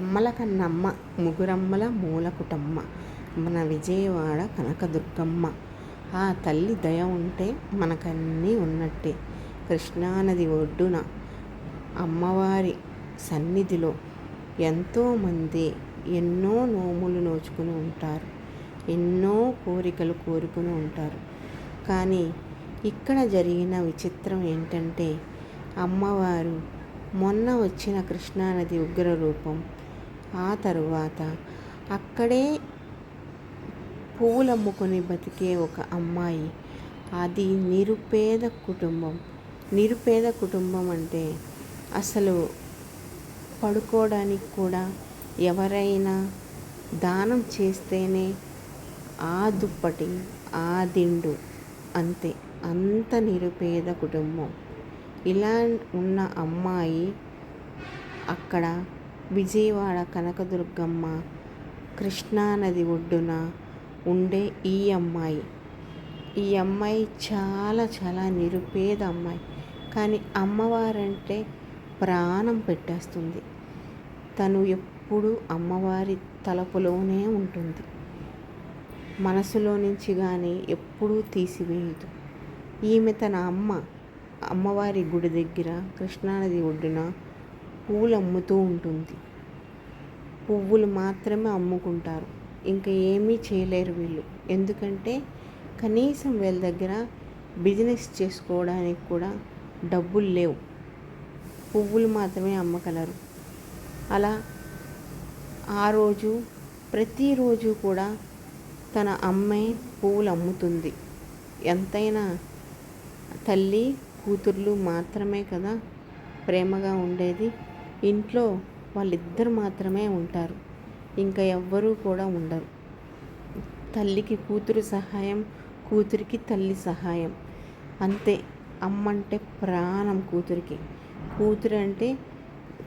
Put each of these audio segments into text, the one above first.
అమ్మల కన్నమ్మ ముగురమ్మల మూలకుటమ్మ మన విజయవాడ కనకదుర్గమ్మ. ఆ తల్లి దయ ఉంటే మనకన్నీ ఉన్నట్టే. కృష్ణానది ఒడ్డున అమ్మవారి సన్నిధిలో ఎంతోమంది ఎన్నో నోములు నోచుకుని ఉంటారు. ఎన్నో కోరికలు కోరుకుని ఉంటారు. కానీ ఇక్కడ జరిగిన విచిత్రం ఏంటంటే అమ్మవారు మొన్న వచ్చిన కృష్ణానది ఉగ్ర రూపం ఆ తరువాత అక్కడే పువ్వులు అమ్ముకొని బతికే ఒక అమ్మాయి. అది నిరుపేద కుటుంబం. నిరుపేద కుటుంబం అంటే అసలు పడుకోవడానికి కూడా ఎవరైనా దానం చేస్తేనే ఆ దుప్పటి ఆ దిండు అంతే. అంత నిరుపేద కుటుంబం. ఇలా ఉన్న అమ్మాయి అక్కడ విజయవాడ కనకదుర్గమ్మ కృష్ణానది ఒడ్డున ఉండే ఈ అమ్మాయి. ఈ అమ్మాయి చాలా చాలా నిరుపేద అమ్మాయి. కానీ అమ్మవారంటే ప్రాణం పెట్టేస్తుంది. తను ఎప్పుడు అమ్మవారి తలపులోనే ఉంటుంది. మనసులో నుంచి కానీ ఎప్పుడూ తీసివేయదు. ఈమె తన అమ్మ అమ్మవారి గుడి దగ్గర కృష్ణానది ఒడ్డున పూలు అమ్ముతూ ఉంటుంది. పువ్వులు మాత్రమే అమ్ముకుంటారు. ఇంకా ఏమీ చేయలేరు వీళ్ళు. ఎందుకంటే కనీసం వీళ్ళ దగ్గర బిజినెస్ చేసుకోవడానికి కూడా డబ్బులు లేవు. పువ్వులు మాత్రమే అమ్మగలరు. అలా ఆ రోజు ప్రతిరోజు కూడా తన అమ్మాయి పువ్వులు అమ్ముతుంది. ఎంతైనా తల్లి కూతుర్లు మాత్రమే కదా ప్రేమగా ఉండేది. ఇంట్లో వాళ్ళిద్దరు మాత్రమే ఉంటారు. ఇంకా ఎవ్వరూ కూడా ఉండరు. తల్లికి కూతురు సహాయం కూతురికి తల్లి సహాయం. అంతే. అమ్మంటే ప్రాణం కూతురికి. కూతురు అంటే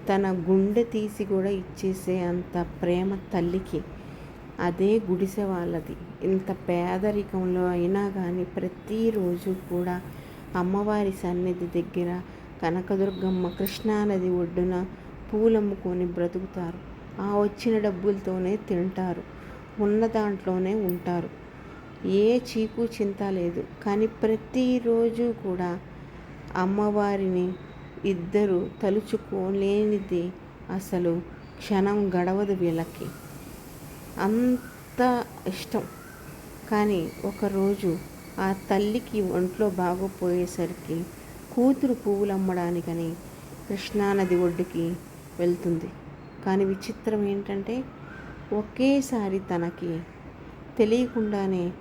తన గుండె తీసి కూడా ఇచ్చేసే అంత ప్రేమ తల్లికి. అదే గుడిసె వాళ్ళది. ఇంత పేదరికంలో అయినా కానీ ప్రతిరోజు కూడా అమ్మవారి సన్నిధి దగ్గర కనకదుర్గమ్మ కృష్ణానది ఒడ్డున పూలమ్ముకొని బ్రతుకుతారు. ఆ వచ్చిన డబ్బులతోనే తింటారు. ఉన్న దాంట్లోనే ఉంటారు. ఏ చీకు చింత లేదు. కానీ ప్రతిరోజు కూడా అమ్మవారిని ఇద్దరు తలుచుకోలేనిది అసలు క్షణం గడవదు వీళ్ళకి. అంత ఇష్టం. కానీ ఒకరోజు ఆ తల్లికి ఒంట్లో బాగోపోయేసరికి కూతురు పువ్వులు అమ్మడానికని కృష్ణానది ఒడ్డుకి వెళ్తుంది. కానీ విచిత్రం ఏంటంటే ఒకేసారి తనకి తెలియకుండానే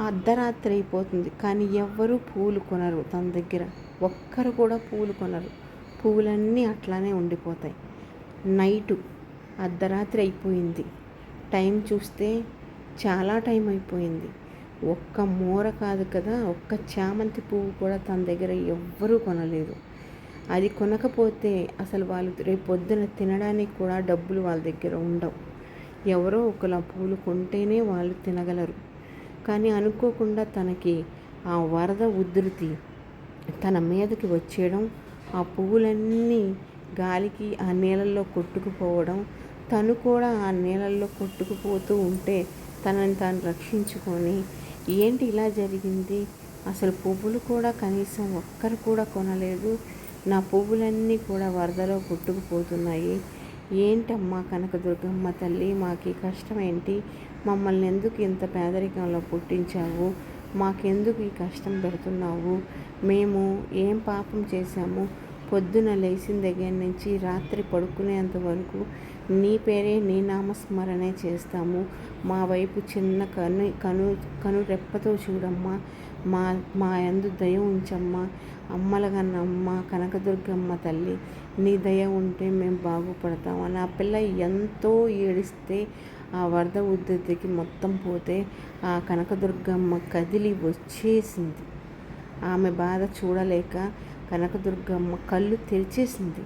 అర్ధరాత్రి అయిపోతుంది. కానీ ఎవ్వరూ పూలు కొనరు తన దగ్గర. ఒక్కరు కూడా పూలు కొనరు. పువ్వులన్నీ అట్లానే ఉండిపోతాయి. నైటు అర్ధరాత్రి అయిపోయింది. టైం చూస్తే చాలా టైం అయిపోయింది. ఒక్క మూర కాదు కదా ఒక్క చామంతి పువ్వు కూడా తన దగ్గర ఎవ్వరూ కొనలేదు. అది కొనకపోతే అసలు వాళ్ళు రేపు పొద్దున తినడానికి కూడా డబ్బులు వాళ్ళ దగ్గర ఉండవు. ఎవరో ఒకలా పూలు కొంటేనే వాళ్ళు తినగలరు. కానీ అనుకోకుండా తనకి ఆ వరద ఉధృతి తన మీదకి వచ్చేయడం ఆ పువ్వులన్నీ గాలికి ఆ నీళ్ళల్లో కొట్టుకుపోవడం తను కూడా ఆ నీళ్ళల్లో కొట్టుకుపోతూ ఉంటే తనని తాను రక్షించుకొని ఏంటి ఇలా జరిగింది? అసలు పువ్వులు కూడా కనీసం ఒక్కరు కూడా కొనలేదు. నా పువ్వులన్నీ కూడా వరదలో కొట్టుకుపోతున్నాయి. ఏంటమ్మా కనకదుర్గమ్మ తల్లి మాకు కష్టం ఏంటి మమ్మల్ని ఎందుకు ఇంత పేదరికంలో పుట్టించావు? మాకెందుకు ఈ కష్టం పెడుతున్నావు? మేము ఏం పాపం చేశాము? పొద్దున లేచిన దగ్గర నుంచి రాత్రి పడుకునేంత వరకు నీ పేరే నీ నామస్మరణే చేస్తాము. మా వైపు చిన్న కను కను కను రెప్పతో చూడమ్మా. మా మా యందు దయ ఉంచమ్మా. అమ్మలగన్నమ్మ కనకదుర్గమ్మ తల్లి నీ దయ ఉంటే మేము బాగుపడతాం. అని ఆ పిల్ల ఎంతో ఏడిస్తే ఆ వరద ఉద్ధృతికి మొత్తం పోతే ఆ కనకదుర్గమ్మ కదిలి వచ్చేసింది. ఆమె బాధ చూడలేక కనకదుర్గమ్మ కళ్ళు తెరిచేసింది.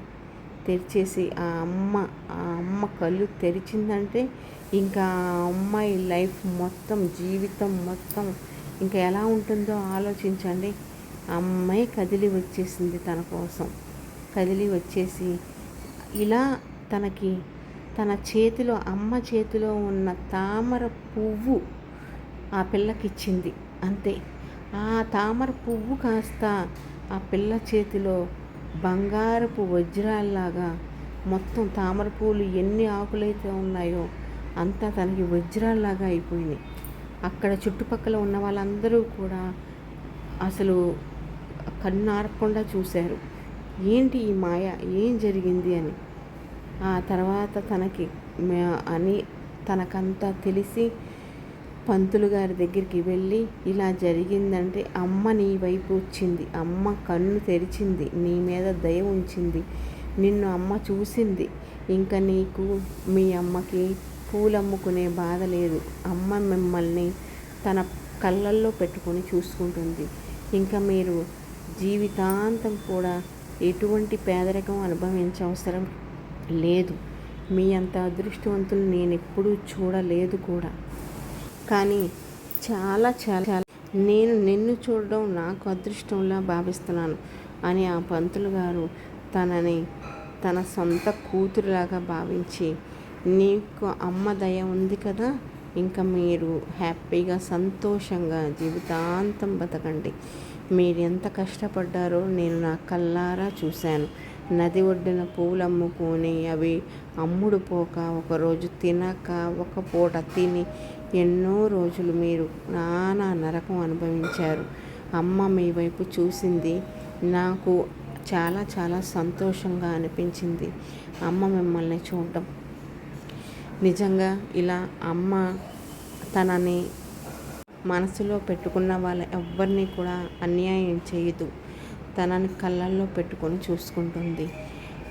తెరిచేసి ఆ అమ్మ ఆ అమ్మ కళ్ళు తెరిచిందంటే ఇంకా ఆ అమ్మాయి లైఫ్ మొత్తం జీవితం మొత్తం ఇంకా ఎలా ఉంటుందో ఆలోచించండి. అమ్మాయి కదిలి వచ్చేసింది తన కోసం. కదిలి వచ్చేసి ఇలా తనకి తన చేతిలో అమ్మ చేతిలో ఉన్న తామర పువ్వు ఆ పిల్లకిచ్చింది. అంతే. ఆ తామర పువ్వు కాస్త ఆ పిల్ల చేతిలో బంగారపు వజ్రాల్లాగా మొత్తం తామర పువ్వులు ఎన్ని ఆకులైతే ఉన్నాయో అంతా తనకి వజ్రాల్లాగా అయిపోయినాయి. అక్కడ చుట్టుపక్కల ఉన్న వాళ్ళందరూ కూడా అసలు కన్నారకుండా చూశారు. ఏంటి ఈ మాయ? ఏం జరిగింది అని. ఆ తర్వాత తనకి అని తనకంతా తెలిసి పంతులు గారి దగ్గరికి వెళ్ళి ఇలా జరిగిందంటే అమ్మ నీ వైపు వచ్చింది. అమ్మ కన్ను తెరిచింది. నీ మీద దయ ఉంచింది. నిన్ను అమ్మ చూసింది. ఇంకా నీకు మీ అమ్మకి పూలమ్ముకునే బాధ లేదు. అమ్మ మిమ్మల్ని తన కళ్ళల్లో పెట్టుకొని చూసుకుంటుంది. ఇంకా మీరు జీవితాంతం కూడా ఎటువంటి పేదరికం అనుభవించవసరం లేదు. మీ అంత అదృష్టవంతులు నేను ఎప్పుడూ చూడలేదు కూడా. కానీ చాలా చాలా నేను నిన్ను చూడడం నాకు అదృష్టంలా భావిస్తున్నాను అని ఆ పంతులు గారు తనని తన సొంత కూతురులాగా భావించి నీకు అమ్మ దయ ఉంది కదా ఇంకా మీరు హ్యాపీగా సంతోషంగా జీవితాంతం బతకండి. మీరు ఎంత కష్టపడ్డారో నేను నా కల్లారా చూశాను. నది ఒడ్డున పువ్వులు అమ్ముకొని అవి అమ్ముడు పోక ఒకరోజు తినక ఒక పూట తిని ఎన్నో రోజులు మీరు నానా నరకం అనుభవించారు. అమ్మ మీ వైపు చూసింది. నాకు చాలా చాలా సంతోషంగా అనిపించింది. అమ్మ మిమ్మల్ని చూడడం నిజంగా ఇలా అమ్మ తనని మనసులో పెట్టుకున్న వాళ్ళ ఎవరిని కూడా అన్యాయం చేయదు. తనని కళ్ళల్లో పెట్టుకొని చూసుకుంటుంది.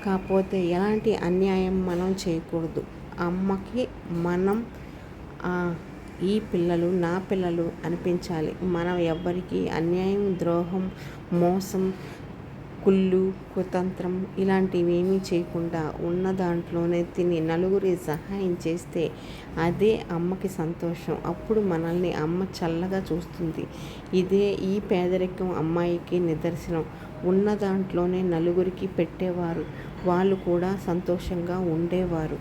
కాకపోతే ఎలాంటి అన్యాయం మనం చేయకూడదు. అమ్మకి మనం ఈ పిల్లలు నా పిల్లలు అనిపించాలి. మనం ఎవ్వరికి అన్యాయం ద్రోహం మోసం కుళ్ళు కుతంత్రం ఇలాంటివి ఏమీ చేయకుండా ఉన్న దాంట్లోనే తిని నలుగురి సహాయం చేస్తే అదే అమ్మకి సంతోషం. అప్పుడు మనల్ని అమ్మ చల్లగా చూస్తుంది. ఇదే ఈ పేదరికం అమ్మాయికి నిదర్శనం. ఉన్న దాంట్లోనే నలుగురికి పెట్టేవారు. వాళ్ళు కూడా సంతోషంగా ఉండేవారు.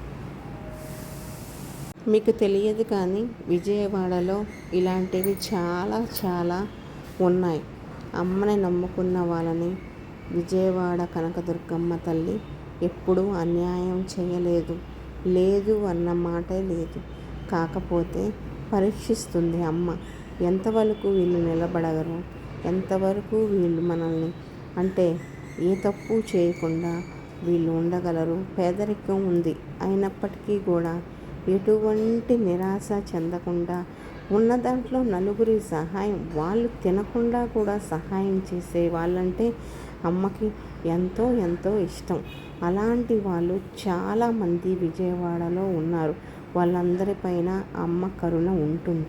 మీకు తెలియదు కానీ విజయవాడలో ఇలాంటివి చాలా చాలా ఉన్నాయి. అమ్మని నమ్ముకున్న వాళ్ళని విజయవాడ కనకదుర్గమ్మ తల్లి ఎప్పుడూ అన్యాయం చేయలేదు. లేదు అన్న మాటే లేదు. కాకపోతే పరీక్షిస్తుంది అమ్మ. ఎంతవరకు వీళ్ళు నిలబడగరు ఎంతవరకు వీళ్ళు మనల్ని? అంటే ఏ తప్పు చేయకుండా వీళ్ళు ఉండగలరు? పేదరికం ఉంది. అయినప్పటికీ కూడా ఎటువంటి నిరాశ చెందకుండా ఉన్న దాంట్లో నలుగురి సహాయం వాళ్ళు తినకుండా కూడా సహాయం చేసే వాళ్ళంటే అమ్మకి ఎంతో ఎంతో ఇష్టం. అలాంటి వాళ్ళు చాలామంది విజయవాడలో ఉన్నారు. వాళ్ళందరిపైన అమ్మ కరుణ ఉంటుంది.